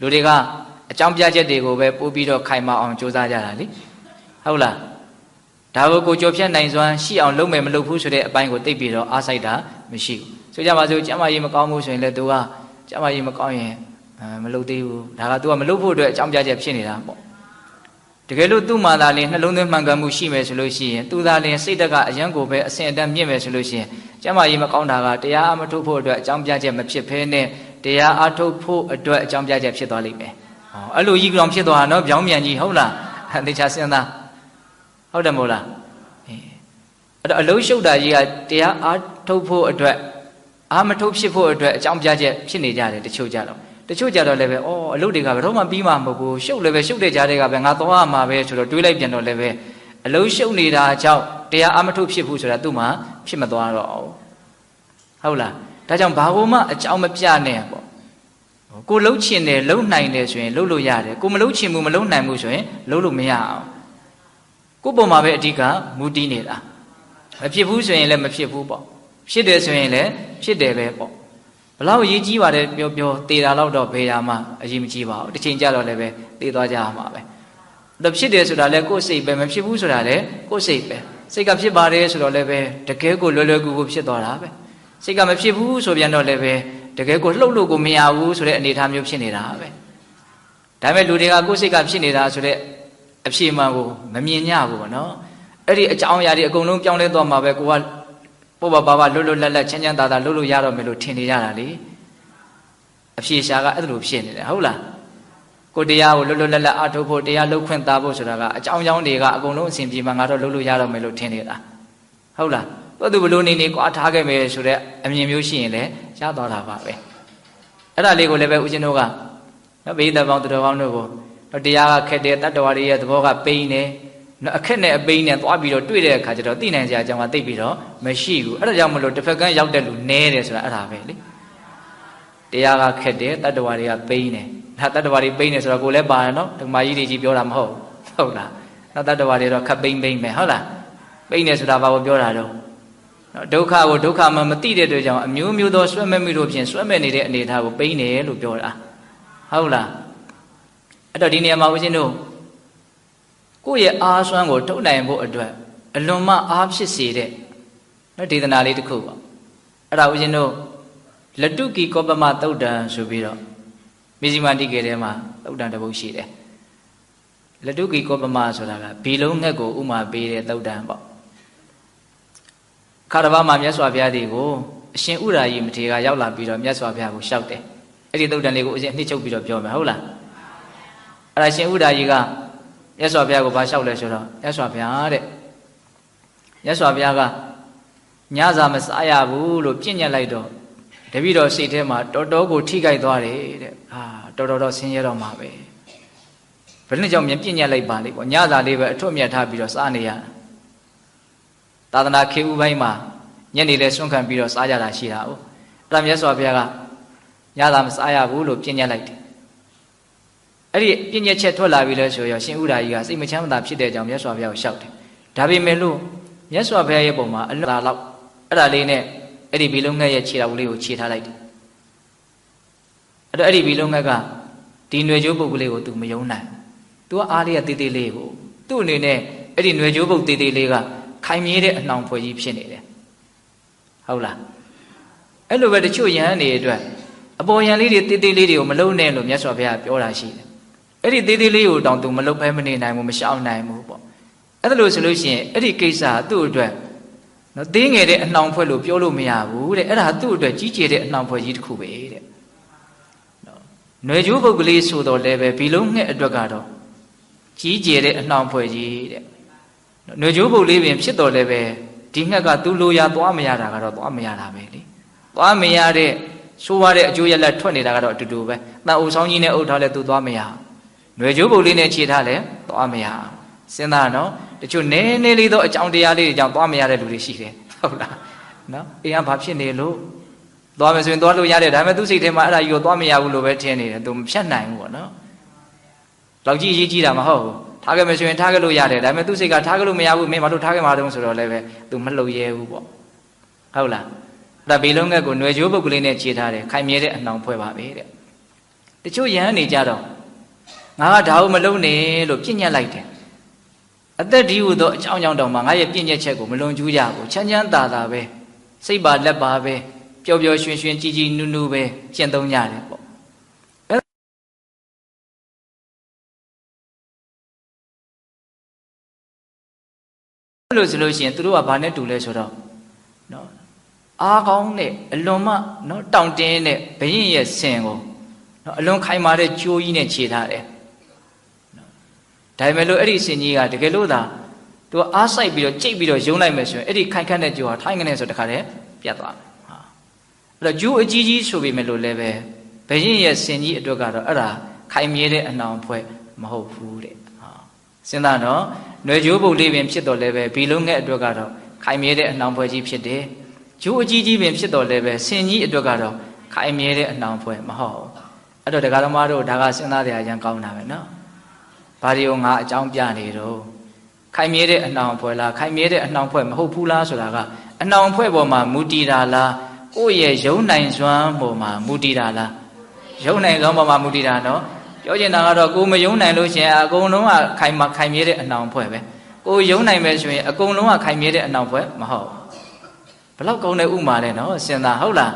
လူတွေကအကြောင်းပြချက်တွေကိုပဲပို့ပြီးတော့ခိုင်မာအောင်စူးစမ်းကြတာလေဟုတ်လားဒါကိုကိုကြောဖြတ်နိုင်စွမ်းရှိအောင်လုပ်မယ်မလုပ်ဘူးဆိုတဲ့အပိုင်းကိုသိပြီးတော့အားစိုက်တာမရှိဘူးဆိုကြပါစို့ကျမကြီးမကောင်းဘူးဆိုရင်လည်း तू ကကျမကြီးမကောင်းရင်အဲမလုပ်သေးဘူးဒါက तू ကမလုပ်ဖို့အတွက်အကြောင်းပြချက်ဖြစ်နေတာပေါ့တကယ်လို့သူ့မှာသာလင်နှလုံးသွင်းမှန်ကန်မှုရှိမယ်ဆိုလို့ရှိရင်သူသာလင်စိတ်တက်ကအယံကိုပဲအစဉ်အတန်းမြင့်မယ်ဆိုလို့ရှိရင်ကျမကြီးမကောင်းတာကတရားအမထုတ်ဖို့အတွက်အကြောင်းပြချက်မဖြစ်ဘဲနဲ့ တရားအထုတ်ဖို့အတွက်အကြောင်းပြချက်ဖြစ်သွားလိမ့်မယ်ဟောအဲ့လိုကြီးကောင်ဖြစ်သွားတာနော်ပြောင်းပြန်ကြီးဟုတ်လားသေချာစဉ်းစားဟုတ်တယ်မို့လားအေးအဲ့တော့အလုံးရှုပ်တာကြီးကတရားအထုတ်ဖို့အတွက်အာမထုတ်ဖြစ်ဖို့အတွက်အကြောင်းပြချက်ဖြစ်နေကြတယ်တချို့ကြတော့တချို့ကြတော့လည်းပဲဩအလုပ်တွေကဘယ်တော့မှပြီးမှာမဟုတ်ဘူးရှုပ်လည်းပဲရှုပ်တဲ့ကြားတွေကပဲငါသွားရမှာပဲဆိုတော့တွေးလိုက်ပြန်တော့လည်းပဲအလုံးရှုပ်နေတာကြောင့်တရားအမထုတ်ဖြစ်ဘူးဆိုတာသူ့မှာဖြစ်မသွားတော့ဘူးဟုတ်လားဒါကြောင့်ဘာလို့မှအကြောင်းမပြနဲ့ပေါ့ ကိုလှုပ်ချင်တယ်လှုပ်နိုင်တယ်ဆိုရင်လှုပ်လို့ရတယ်ကိုမလှုပ်ချင်ဘူးမလှုပ်နိုင်ဘူးဆိုရင်လှုပ်လို့မရအောင်ကိုပုံမှာပဲအဓိကမူတည်နေတာမဖြစ်ဘူးဆိုရင်လည်းမဖြစ်ဘူးပေါ့ဖြစ်တယ်ဆိုရင်လည်းဖြစ်တယ်ပဲပေါ့ဘလောက်ရေးကြီးပါတယ်ပြောပြောတေတာတော့တော့ဘေးရာမှာအရေးမကြီးပါဘူးတစ်ချိန်ကြတော့လည်းပဲတေသွားကြရမှာပဲတော့ဖြစ်တယ်ဆိုတာလည်းကိုယ်စိတ်ပဲမဖြစ်ဘူးဆိုတာလည်းကိုယ်စိတ်ပဲစိတ်ကဖြစ်ပါတယ်ဆိုတော့လည်းပဲတကယ်ကိုလွယ်လွယ်ကူကူဖြစ်သွားတာပဲစိတ်ကမဖြစ်ဘူးဆိုပြန်တော့လည်းပဲ တကယ်ကိုလှုပ်လို့ကိုမရဘူးဆိုတဲ့အနေအထားမျိုးဖြစ်နေတာပဲဒါပေမဲ့လူတွေကကိုယ်စိတ်ကဖြစ်နေတာဆိုတဲ့အဖြေမှန်ကိုမမြင်ညဘူးပေါ့နော်အဲ့ဒီအကြောင်းအရာတွေအကုန်လုံးပြောင်းလဲသွားမှာပဲကိုကပို့ပါပါပါလွတ်လွတ်လပ်လပ်ချမ်းချမ်းသာသာလှုပ်လို့ရတော့မယ်လို့ထင်နေကြတာလေအဖြေရှာကအဲ့လိုဖြစ်နေတယ်ဟုတ်လားကိုတရားကိုလွတ်လွတ်လပ်လပ်အထုတ်ဖို့တရားလှုပ်ခွင့်သားဖို့ဆိုတာကအကြောင်းကြောင်းတွေကအကုန်လုံးအစဉ်ပြေမှငါတော့လှုပ်လို့ရတော့မယ်လို့ထင်နေတာဟုတ်လား သူဘလို့နေနေကွာထားခဲ့မယ်ဆိုတဲ့အမြင်မျိုးရှိရင်လည်းရသွားတာပါပဲအဲ့ဒါလေးကိုလည်းပဲဦးဇင်းတို့ကနော်ဘိသဘောင်းတော်ဘောင်းတို့ကိုတော့တရားကခက်တယ်တတ္တဝါတွေရဲ့သဘောကပိန်းတယ်နော်အခက်နဲ့အပိန်းနဲ့သွားပြီးတော့တွေ့တဲ့အခါကျတော့သိနိုင်စရာအကြောင်းကသိပြီးတော့မရှိဘူးအဲ့ဒါကြောင့်မလို့တစ်ဖက်ကန်းရောက်တဲ့လူနဲတယ်ဆိုတာအဲ့ဒါပဲလေတရားကခက်တယ်တတ္တဝါတွေကပိန်းတယ်ဒါတတ္တဝါတွေပိန်းတယ်ဆိုတော့ကိုယ်လည်းပါတယ်နော်ဓမ္မကြီးတွေကြီးပြောတာမဟုတ်ဟုတ်လားနောက်တတ္တဝါတွေတော့ခက်ပိန်းပိန်းပဲဟုတ်လားပိန်းတယ်ဆိုတာဘာကိုပြောတာတော့ နော်ဒုက္ခကိုဒုက္ခမှမသိတဲ့အတွက်ကြောင့်အမျိုးမျိုးသောဆွဲမဲ့မိတို့ဖြင့်ဆွဲမဲ့နေတဲ့အနေအထားကိုပိန်းတယ်လို့ပြောတာဟုတ်လားအဲ့တော့ဒီနေရာမှာဦးဇင်းတို့ကိုယ့်ရဲ့အားစွမ်းကိုထုတ်နိုင်ဖို့အတွက်အလွန်မှအားဖြစ်စေတဲ့နော်ဒေသနာလေးတစ်ခုပေါ့အဲ့ဒါဦးဇင်းတို့လတုကီကောပမသုတ်တံဆိုပြီးတော့မေဇိမန္တိကေထဲမှာသုတ်တံတစ်ပုဒ်ရှိတယ်လတုကီကောပမဆိုတာကဘီလုံးငှက်ကိုဥမာပေးတဲ့သုတ်တံပေါ့ ခါတစ်ပါးမှာမြတ်စွာဘုရားတွေကိုအရှင်ဥရာယီမထေရကရောက်လာပြီးတော့မြတ်စွာဘုရားကိုရှောက်တယ်အဲ့ဒီသုတ်တံလေးကိုအရှင်နှိမ့်ချုပ်ပြီးတော့ပြောမယ်ဟုတ်လားအဲ့ဒါရှင်ဥရာယီကမြတ်စွာဘုရားကိုဘာလျှောက်လဲဆိုတော့မြတ်စွာဘုရားတဲ့မြတ်စွာဘုရားကညစာမစားရဘူးလို့ပြင့်ညက်လိုက်တော့တပည့်တော်စိတ်ထဲမှာတော်တော်ကိုထိခိုက်သွားတယ်တဲ့ဟာတော်တော်တော့ဆင်းရဲတော့မှာပဲဘယ်နဲ့ကြောင့်မြင်ပြင့်ညက်လိုက်ပါလိမ့်ပေါ့ညစာလေးပဲအထွတ်မြတ်ထားပြီးတော့စားနေရ သာသနာခေဥပိုင်းမှာညနေလဲဆွန့်ခံပြီးတော့စားကြတာရှိတာ哦အဲ့ဒါမြတ်စွာဘုရားကညစာမစားရဘူးလို့ပြင့်ညက်လိုက်တယ်အဲ့ဒီပြည့်ညက်ချက်ထွက်လာပြီလဲဆိုရောရှင်ဥဒာကြီးကစိတ်မချမ်းသာဖြစ်တဲ့အကြောင်းမြတ်စွာဘုရားကိုရှောက်တယ်ဒါပေမဲ့လို့မြတ်စွာဘုရားရဲ့ပုံမှာအလွတ်လောက်အဲ့ဒါလေးနဲ့အဲ့ဒီဘီလုံးငက်ရဲ့ခြေတော်လေးကိုခြေထားလိုက်တယ်အဲ့တော့အဲ့ဒီဘီလုံးငက်ကဒီຫນွေကျိုးပုတ်ကလေးကို तू မယုံနိုင် तू ကအားလေးကတေးသေးလေးကိုသူ့အနေနဲ့အဲ့ဒီຫນွေကျိုးပုတ်တေးသေးလေးက ခိုင်မြဲတဲ့အနှောင်ဖွဲ့ကြီးဖြစ်နေတယ်ဟုတ်လားအဲ့လိုပဲတချို့ယဟန်တွေအတွက်အပေါ်ယံလေးတွေတေးသေးလေးတွေကိုမလုံးနဲ့လို့မြတ်စွာဘုရားပြောတာရှိတယ်အဲ့ဒီသေးသေးလေးကိုတောင်သူမလုတ်ဖဲမနေနိုင်ဘူးမရှောင်နိုင်ဘူးပေါ့အဲ့ဒါလို့ဆိုလို့ရှိရင်အဲ့ဒီကိစ္စသူ့အတွက်နော်သေးငယ်တဲ့အနှောင်ဖွဲ့လို့ပြောလို့မရဘူးတဲ့အဲ့ဒါသူ့အတွက်ကြီးကျယ်တဲ့အနှောင်ဖွဲ့ကြီးတစ်ခုပဲတဲ့နော်ຫນွေကျိုးပုတ်ကလေးဆိုတော့လည်းပဲဘီလုံးငှက်အတွက်ကတော့ကြီးကျယ်တဲ့အနှောင်ဖွဲ့ကြီးတဲ့ နှွေကြိုးပုတ်လေးပင်ဖြစ်တော်လည်းပဲဒီငှက်ကသူ့လိုရာသွားမရတာကတော့သွားမရတာပဲလေသွားမရတဲ့ဆိုးရတဲ့အကျိုးရလက်ထွက်နေတာကတော့အတူတူပဲတန်အိုဆောင်ကြီးနဲ့အုပ်ထားလဲသူသွားမရနှွေကြိုးပုတ်လေးနဲ့ခြေထားလဲသွားမရစဉ်းစားနော်တချို့နည်းနည်းလေးသောအကြောင်းတရားလေးတွေကြောင့်သွားမရတဲ့လူတွေရှိတယ်ဟုတ်လားနော်အင်းကဘာဖြစ်နေလို့သွားမယ်ဆိုရင်သွားလို့ရတယ်ဒါပေမဲ့သူ့စိတ်ထဲမှာအဲ့ဒါကြီးကိုသွားမရဘူးလို့ပဲထင်နေတယ်သူမဖြတ်နိုင်ဘူးပေါ့နော်လောက်ကြီးအရေးကြီးတာမဟုတ်ဘူး ထားခဲ့မယ်ဆိုရင်ထားခဲ့လို့ရတယ်ဒါပေမဲ့သူ့စိတ်ကထားခဲ့လို့မရဘူးမင်းဘာလို့ထားခဲ့မှာတုံးဆိုတော့လည်းပဲသူမလှုပ်ရဲဘူးပေါ့ဟုတ်လားဒါဘေလုံးငက်ကိုຫນွေကျိုးပုတ်ကလေးနဲ့ခြေထားတယ်ခိုင်မြဲတဲ့အနှောင်ဖွဲ့ပါပဲတဲ့တချို့ယဟန်နေကြတော့ငါကဒါကိုမလုပ်နဲ့လို့ပြညတ်လိုက်တယ်အသက်ဒီဟုသောအကြောင်းကြောင့်တော့မှငါရဲ့ပြညတ်ချက်ကိုမလွန်ကျူးကြဘူးချမ်းချမ်းသာသာပဲစိတ်ပါလက်ပါပဲပျော်ပျော်ရွှင်ရွှင်ကြည်ကြည်နူးနူးပဲကျင့်သုံးကြတယ်ပေါ့ လိုဆိုလို့ရှိရင်သူတို့ကဘာနဲ့တူလဲဆိုတော့နော်အားကောင်းတဲ့အလွန်မှနော်တောင့်တင်းတဲ့ဘရင်ရဲ့စင်ကိုနော်အလွန်ခိုင်မာတဲ့ကြိုးကြီးနဲ့ခြေထားတယ်ဒါပေမဲ့လို့အဲ့ဒီစင်ကြီးကတကယ်လို့သာသူကအားဆိုင်ပြီးတော့ကြိတ်ပြီးတော့ယုံလိုက်မယ်ဆိုရင်အဲ့ဒီခိုင်ခန့်တဲ့ကြိုးဟာထိုင်းကနေဆိုတခါတည်းပြတ်သွားမယ်ဟာအဲ့တော့ကြိုးအကြီးကြီးဆိုပေမဲ့လို့လည်းပဲဘရင်ရဲ့စင်ကြီးအတွက်ကတော့အဲ့ဒါခိုင်မြဲတဲ့အနောင်ဖွဲ့မဟုတ်ဘူးတဲ့ဟာစဉ်းစားတော့ ຫນွေကြိုးပုတ်လေးပင်ဖြစ်တော်လည်းပဲဘီလုံးငှက်အတွက်ကတော့ခိုင်မြဲတဲ့အနောင်ဖွဲ့ကြီးဖြစ်တယ်ကျိုးအကြီးကြီးပင်ဖြစ်တော်လည်းပဲဆင်ကြီးအတွက်ကတော့ခိုင်မြဲတဲ့အနောင်ဖွဲ့မဟုတ်ဘူးအဲ့တော့ဒကာသမားတို့ဒါကစဉ်းစားတဲ့အရန်ကောင်းတာပဲနော်ဘာဒီကိုငါအကြောင်းပြနေတော့ခိုင်မြဲတဲ့အနှောင်ဖွဲ့လားခိုင်မြဲတဲ့အနှောင်ဖွဲ့မဟုတ်ဘူးလားဆိုတာကအနှောင်ဖွဲ့ပေါ်မှာမူတည်တာလားကိုယ့်ရဲ့ယုံနိုင်စွမ်းပေါ်မှာမူတည်တာလားယုံနိုင်စွမ်းပေါ်မှာမူတည်တာနော် ပြောချင်တာကတော့ကိုမယုံနိုင်လို့ရှင်အကုန်လုံးကခိုင်မခိုင်မြဲတဲ့အနှောင်ဖွဲ့ပဲကိုယုံနိုင်မယ်ဆိုရင်အကုန်လုံးကခိုင်မြဲတဲ့အနှောင်ဖွဲ့မဟုတ်ဘလောက်ကောင်းတဲ့ဥမာလဲနော်စဉ်းစားဟုတ်လား